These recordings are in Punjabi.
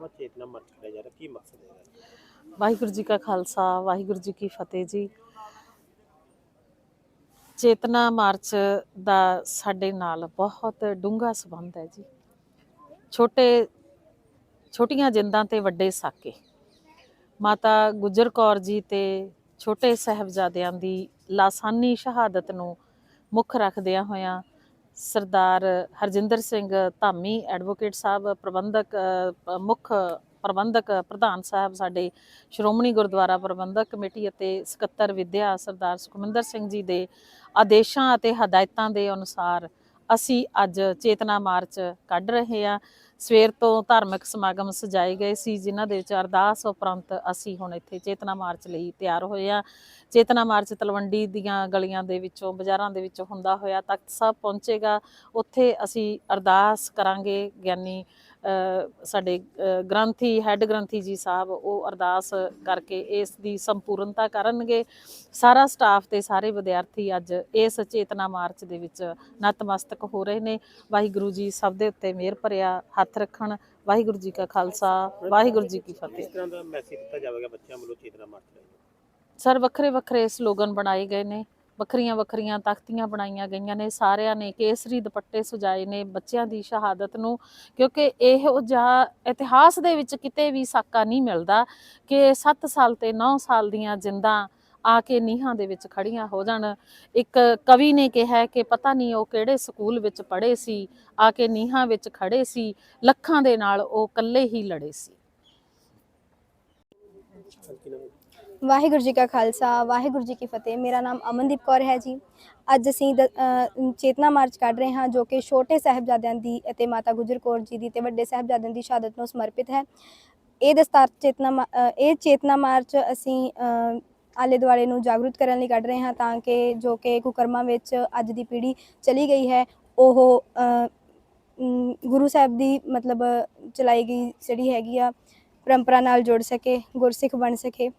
ਵਾ ਚੇਤਨਾ ਮਾਰਚ ਕੱਢਿਆ ਜਾ ਰਿਹਾ, ਕੀ ਮਕਸਦ ਹੈ ਇਹਦਾ? ਵਾਹਿਗੁਰੂ ਜੀ ਕਾ ਖਾਲਸਾ, ਵਾਹਿਗੁਰੂ ਜੀ ਕੀ ਫਤਿਹ ਜੀ। ਚੇਤਨਾ ਮਾਰਚ ਦਾ ਸਾਡੇ ਨਾਲ ਬਹੁਤ ਡੂੰਘਾ ਸੰਬੰਧ ਹੈ ਜੀ। ਛੋਟੇ, ਛੋਟੀਆਂ ਜਿੰਦਾਂ ਤੇ ਵੱਡੇ ਸਾਕੇ। ਮਾਤਾ ਗੁਜਰ ਕੌਰ ਜੀ ਤੇ ਛੋਟੇ ਸਾਹਿਬਜ਼ਾਦਿਆਂ ਦੀ ਲਾਸਾਨੀ ਸ਼ਹਾਦਤ ਨੂੰ ਮੁੱਖ ਰੱਖਦਿਆਂ ਹੋਇਆਂ ਸਰਦਾਰ ਹਰਜਿੰਦਰ ਸਿੰਘ ਧਾਮੀ ਐਡਵੋਕੇਟ ਸਾਹਿਬ, ਪ੍ਰਬੰਧਕ ਮੁੱਖ ਪ੍ਰਬੰਧਕ, ਪ੍ਰਧਾਨ ਸਾਹਿਬ, ਸਾਡੇ ਸ਼੍ਰੋਮਣੀ ਗੁਰਦੁਆਰਾ ਪ੍ਰਬੰਧਕ ਕਮੇਟੀ ਅਤੇ ਸਕੱਤਰ ਵਿਦਿਆ ਸਰਦਾਰ ਸੁਖਮਿੰਦਰ ਸਿੰਘ ਜੀ ਦੇ ਆਦੇਸ਼ਾਂ ਅਤੇ ਹਦਾਇਤਾਂ ਦੇ ਅਨੁਸਾਰ ਅਸੀਂ ਅੱਜ ਚੇਤਨਾ ਮਾਰਚ ਕੱਢ ਰਹੇ ਹਾਂ। ਸਵੇਰ ਤੋਂ ਧਾਰਮਿਕ ਸਮਾਗਮ ਸਜਾਏ ਗਏ ਸੀ, ਜਿਨ੍ਹਾਂ ਦੇ ਵਿੱਚ ਅਰਦਾਸ ਉਪਰੰਤ ਅਸੀਂ ਹੁਣ ਇੱਥੇ ਚੇਤਨਾ ਮਾਰਚ ਲਈ ਤਿਆਰ ਹੋਏ ਹਾਂ। ਚੇਤਨਾ ਮਾਰਚ ਤਲਵੰਡੀ ਦੀਆਂ ਗਲੀਆਂ ਦੇ ਵਿੱਚੋਂ, ਬਾਜ਼ਾਰਾਂ ਦੇ ਵਿੱਚੋਂ ਹੁੰਦਾ ਹੋਇਆ ਤਖਤ ਸਾਹਿਬ ਪਹੁੰਚੇਗਾ। ਉੱਥੇ ਅਸੀਂ ਅਰਦਾਸ ਕਰਾਂਗੇ ਗਿਆਨੀ ਸਾਡੇ ਗ੍ਰੰਥੀ ਹੈੱਡ ਗ੍ਰੰਥੀ ਜੀ ਸਾਹਿਬ ਉਹ ਅਰਦਾਸ ਕਰਕੇ ਇਸ ਦੀ ਸੰਪੂਰਨਤਾ ਕਰਨਗੇ। ਸਾਰਾ ਸਟਾਫ ਤੇ ਸਾਰੇ ਵਿਦਿਆਰਥੀ ਅੱਜ ਇਸ ਚੇਤਨਾ ਮਾਰਚ ਦੇ ਵਿੱਚ ਨਤਮਸਤਕ ਹੋ ਰਹੇ ਨੇ। ਵਾਹਿਗੁਰੂ ਜੀ ਸਭ ਦੇ ਉੱਤੇ ਮਿਹਰ ਭਰਿਆ ਹੱਥ ਰੱਖਣ। ਵਾਹਿਗੁਰੂ ਜੀ ਕਾ ਖਾਲਸਾ ਵਾਹਿਗੁਰੂ ਜੀ ਕੀ ਫਤਿਹ। ਕਿਸ ਤਰ੍ਹਾਂ ਦਾ ਮੈਸੇਜ ਦਿੱਤਾ ਜਾਵੇਗਾ ਬੱਚਿਆਂ ਵੱਲੋਂ ਚੇਤਨਾ ਮਾਰਚ ਰਾਹੀਂ ਸਰ ਵੱਖਰੇ ਵੱਖਰੇ ਸਲੋਗਨ ਬਣਾਏ ਗਏ ਨੇ। ਵੱਖਰੀਆਂ ਵੱਖਰੀਆਂ ਤਖਤੀਆਂ ਬਣਾਈਆਂ ਗਈਆਂ ਨੇ, ਸਾਰਿਆਂ ਨੇ ਕੇਸਰੀ ਦੁਪੱਟੇ ਸਜਾਏ ਨੇ ਬੱਚਿਆਂ ਦੀ ਸ਼ਹਾਦਤ ਨੂੰ, ਕਿਉਂਕਿ ਇਹੋ ਜਿਹਾ ਇਤਿਹਾਸ ਦੇ ਵਿੱਚ ਕਿਤੇ ਵੀ ਸਾਕਾ ਨਹੀਂ ਮਿਲਦਾ ਕਿ 7 ਸਾਲ ਤੇ 9 ਸਾਲ ਦੀਆਂ ਜਿੰਦਾਂ ਆ ਕੇ ਨੀਹਾਂ ਦੇ ਵਿੱਚ ਖੜੀਆਂ ਹੋ ਜਾਣ। ਇੱਕ ਕਵੀ ਨੇ ਕਿਹਾ ਕਿ ਪਤਾ ਨਹੀਂ ਉਹ ਕਿਹੜੇ ਸਕੂਲ ਵਿੱਚ ਪੜ੍ਹੇ ਸੀ, ਆ ਕੇ ਨੀਹਾਂ ਵਿੱਚ ਖੜੇ ਸੀ, ਲੱਖਾਂ ਦੇ ਨਾਲ ਉਹ ਇਕੱਲੇ ਹੀ ਲੜੇ ਸੀ। ਵਾਹਿਗੁਰੂ ਜੀ ਕਾ ਖਾਲਸਾ, ਵਾਹਿਗੁਰੂ ਜੀ ਕੀ ਫਤਿਹ। ਮੇਰਾ ਨਾਮ ਅਮਨਦੀਪ ਕੌਰ ਹੈ ਜੀ। ਅੱਜ ਅਸੀਂ ਦ- ਚੇਤਨਾ ਮਾਰਚ ਕੱਢ ਰਹੇ ਹਾਂ, ਜੋ ਕਿ ਛੋਟੇ ਸਾਹਿਬਜ਼ਾਦਿਆਂ ਦੀ ਅਤੇ ਮਾਤਾ ਗੁਜਰ ਕੌਰ ਜੀ ਦੀ ਤੇ ਵੱਡੇ ਸਾਹਿਬਜ਼ਾਦਿਆਂ ਦੀ ਸ਼ਹਾਦਤ ਨੂੰ ਸਮਰਪਿਤ ਹੈ। ਇਹ ਦਸਤਾਰ ਚੇਤਨਾ ਮਾ- ਇਹ ਚੇਤਨਾ ਮਾਰਚ ਅਸੀਂ ਆਲੇ ਦੁਆਲੇ ਨੂੰ ਜਾਗਰੂਕ ਕਰਨ ਲਈ ਕੱਢ ਰਹੇ ਹਾਂ ਤਾਂ ਕਿ ਜੋ ਕਿ ਕੁਕਰਮਾਂ ਵਿੱਚ ਅੱਜ ਦੀ ਪੀੜ੍ਹੀ ਚਲੀ ਗਈ ਹੈ, ਉਹ ਗੁਰੂ ਸਾਹਿਬ ਦੀ ਮਤਲਬ ਚਲਾਈ ਗਈ ਜਿਹੜੀ ਹੈਗੀ ਆ, ਪਰੰਪਰਾ ਨਾਲ ਜੁੜ ਸਕੇ, ਗੁਰਸਿੱਖ ਬਣ ਸਕੇ।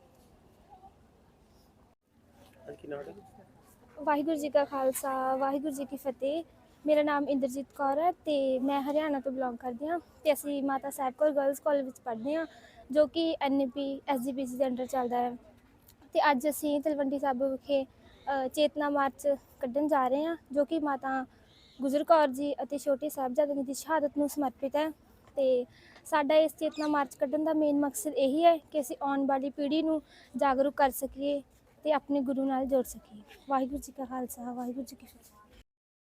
ਵਾਹਿਗੁਰੂ ਜੀ ਕਾ ਖਾਲਸਾ, ਵਾਹਿਗੁਰੂ ਜੀ ਕੀ ਫਤਿਹ। ਮੇਰਾ ਨਾਮ ਇੰਦਰਜੀਤ ਕੌਰ ਹੈ ਤੇ ਮੈਂ ਹਰਿਆਣਾ ਤੋਂ ਬਿਲੋਂਗ ਕਰਦੀ ਹਾਂ ਤੇ ਅਸੀਂ ਮਾਤਾ ਸਾਹਿਬ ਕੌਰ ਗਰਲਸ ਕਾਲਜ ਵਿੱਚ ਪੜ੍ਹਦੇ ਹਾਂ, ਜੋ ਕਿ ਐਨਪੀ ਐਸਜੀਪੀਸੀ ਦੇ ਅੰਡਰ ਚੱਲਦਾ ਹੈ। ਤੇ ਅੱਜ ਅਸੀਂ ਤਲਵੰਡੀ ਸਾਬੋ ਵਿਖੇ ਚੇਤਨਾ ਮਾਰਚ ਕੱਢਣ ਜਾ ਰਹੇ ਹਾਂ, ਜੋ ਕਿ ਮਾਤਾ ਗੁਜਰ ਕੌਰ ਜੀ ਅਤੇ ਛੋਟੇ ਸਾਹਿਬਜ਼ਾਦਿਆਂ ਦੀ ਸ਼ਹਾਦਤ ਨੂੰ ਸਮਰਪਿਤ ਹੈ। ਤੇ ਸਾਡਾ ਇਸ ਚੇਤਨਾ ਮਾਰਚ ਕੱਢਣ ਦਾ ਮੇਨ ਮਕਸਦ ਇਹੀ ਹੈ ਕਿ ਅਸੀਂ ਆਉਣ ਵਾਲੀ ਪੀੜ੍ਹੀ ਨੂੰ ਜਾਗਰੂਕ ਕਰ ਸਕੀਏ ਤੇ ਆਪਣੇ ਗੁਰੂ ਨਾਲ ਜੋੜ ਸਕੀਏ। ਵਾਹਿਗੁਰੂ ਜੀ ਕਾ ਖਾਲਸਾ ਵਾਹਿਗੁਰੂ ਜੀ ਕੀ ਫਤਿਹ।